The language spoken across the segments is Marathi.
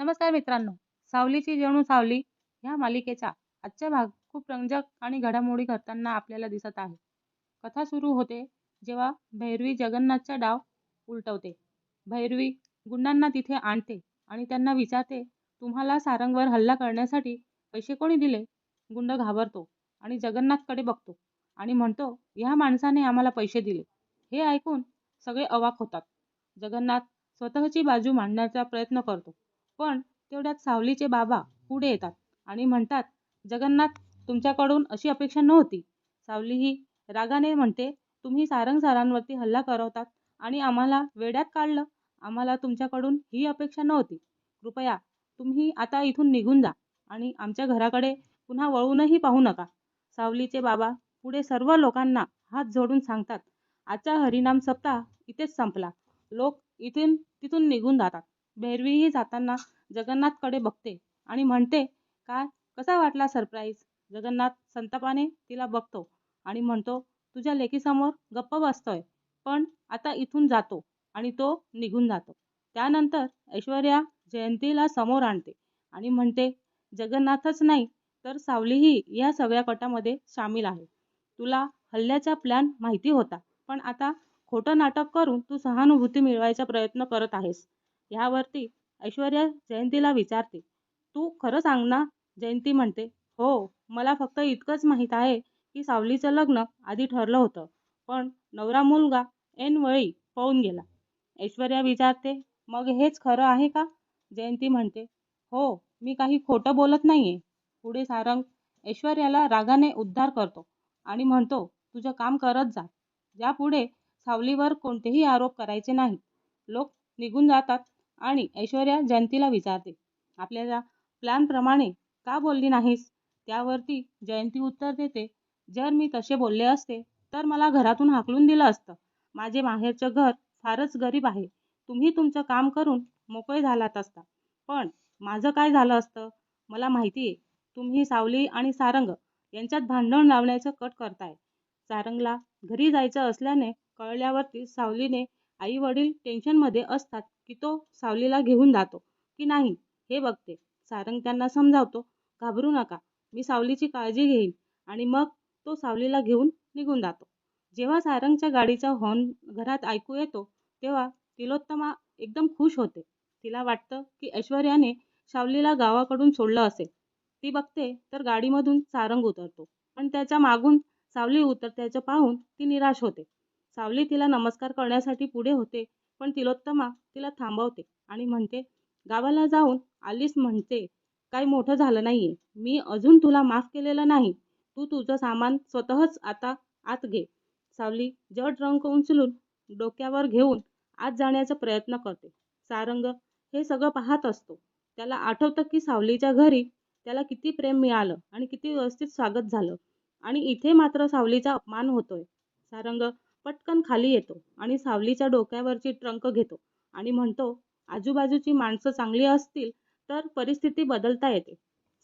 नमस्कार मित्रांनो. सावलीची जणू सावली ह्या मालिकेचा आजचा भाग खूप रंजक आणि घडामोडी करताना आपल्याला दिसत आहे. कथा सुरू होते जेव्हा भैरवी जगन्नाथचा डाव उलटवते. भैरवी गुंडांना तिथे आणते आणि त्यांना विचारते तुम्हाला सारंगवर हल्ला करण्यासाठी पैसे कोणी दिले? गुंड घाबरतो आणि जगन्नाथकडे बघतो आणि म्हणतो ह्या माणसाने आम्हाला पैसे दिले. हे ऐकून सगळे अवाक होतात. जगन्नाथ स्वतःची बाजू मांडण्याचा प्रयत्न करतो. पण तेवढ्यात सावलीचे बाबा पुढे येतात आणि म्हणतात जगन्नाथ तुमच्याकडून अशी अपेक्षा नव्हती. सावली ही रागाने म्हणते तुम्ही सारंग सरांवरती हल्ला करवतात आणि आम्हाला वेड्यात काढलं. आम्हाला तुमच्याकडून ही अपेक्षा नव्हती. कृपया तुम्ही आता इथून निघून जा आणि आमच्या घराकडे पुन्हा वळूनही पाहू नका सावलीचे बाबा पुढे सर्व लोकांना हात जोडून सांगतात आजचा हरिनाम सप्ताह इथेच संपला. लोक इथून तिथून निघून जातात. भैरवीही जाताना जगन्नाथकडे बघते आणि म्हणते काय? कसा वाटला सरप्राईज जगन्नाथ संतापाने तिला बघतो आणि म्हणतो तुझ्या लेकीसमोर गप्प बसतोय पण आता इथून जातो आणि तो निघून जातो. त्यानंतर ऐश्वर्या जयंतीला समोर आणते आणि म्हणते जगन्नाथच नाही तर सावलीही या सगळ्या कटामध्ये सामील आहे. तुला हल्ल्याचा प्लॅन माहिती होता पण आता खोटं नाटक करून तू सहानुभूती मिळवायचा प्रयत्न करत आहेस. ह्यावरती ऐश्वर्या जयंतीला विचारते तू खरं सांग ना जयंती म्हणते हो मला फक्त इतकंच माहीत आहे की सावलीचं लग्न आधी ठरलं होतं पण नवरा मुलगा ऐनवेळी पळून गेला. ऐश्वर्या विचारते मग हेच खरं आहे का? जयंती म्हणते हो मी काही खोटं बोलत नाहीये. पुढे सारंग ऐश्वर्याला रागाने उद्धार करतो आणि म्हणतो तुझं काम करत जा. यापुढे सावलीवर कोणतेही आरोप करायचे नाहीत. लोक निघून जातात आणि ऐश्वर्या जयंतीला विचारते आपल्याला प्लॅनप्रमाणे का बोलली नाहीस? त्यावरती जयंती उत्तर देते. जर मी तसे बोलले असते तर मला घरातून हाकलून दिलं असतं. माझे माहेरचं घर फारच गरीब आहे. तुम्ही तुमचं काम करून मोकळे झालात असता. पण माझं काय झालं असतं? मला माहिती आहे तुम्ही सावली आणि सारंग यांच्यात भांडण लावण्याचं कट करताय. सारंगला घरी जायचं असल्याने कळल्यावरती सावलीने आई वडील टेन्शनमध्ये असतात. की तो सावलीला घेऊन जातो. की नाही हे बघते. सारंग त्यांना समजावतो घाबरू नका मी सावलीची काळजी घेईन. आणि मग तो सावलीला घेऊन निघून जातो. जेव्हा सारंगच्या गाडीचा हॉर्न घरात ऐकू येतो तेव्हा तिलोत्तमा एकदम खुश होते. तिला वाटतं की ऐश्वर्याने सावलीला गावाकडून सोडलं असेल. ती बघते तर गाडीमधून सारंग उतरतो. पण त्याच्या मागून सावली उतरत्याचं पाहून ती निराश होते. सावली तिला नमस्कार करण्यासाठी पुढे होते. पण तिलोत्तमा तिला थांबवते आणि म्हणते गावाला जाऊन आलीस म्हणते काही मोठं झालं नाहीये. मी अजून तुला माफ केलेलं नाही. तू तुझं सामान स्वतःच आता आत घे. सावली जड रंग उंचलून डोक्यावर घेऊन आत जाण्याचा प्रयत्न करते. सारंग हे सगळं पाहत असतो. त्याला आठवतं की सावलीच्या घरी त्याला किती प्रेम मिळालं आणि किती व्यवस्थित स्वागत झालं. आणि इथे मात्र सावलीचा अपमान होतोय. सारंग पटकन खाली येतो आणि सावलीच्या डोक्यावरची ट्रंक घेतो आणि म्हणतो आजूबाजूची माणसं चांगली असतील तर परिस्थिती बदलता येते.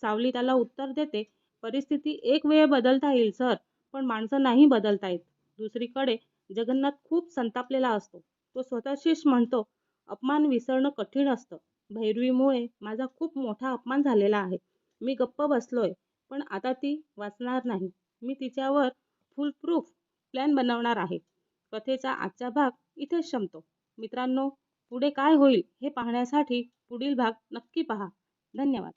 सावली त्याला उत्तर देते परिस्थिती एक वेळ बदलता येईल सर पण माणसं नाही बदलता येत. दुसरीकडे जगन्नाथ खूप संतापलेला असतो. तो स्वतःशीच म्हणतो अपमान विसरणं कठीण असतं. भैरवीमुळे माझा खूप मोठा अपमान झालेला आहे. मी गप्प बसलोय पण आता ती वाचणार नाही. मी तिच्यावर फुलप्रूफ प्लॅन बनवणार आहे कथेचा आजचा भाग इथेच संपतो. मित्रांनो पुढे काय होईल हे पाहण्यासाठी पुढील भाग नक्की पहा. धन्यवाद.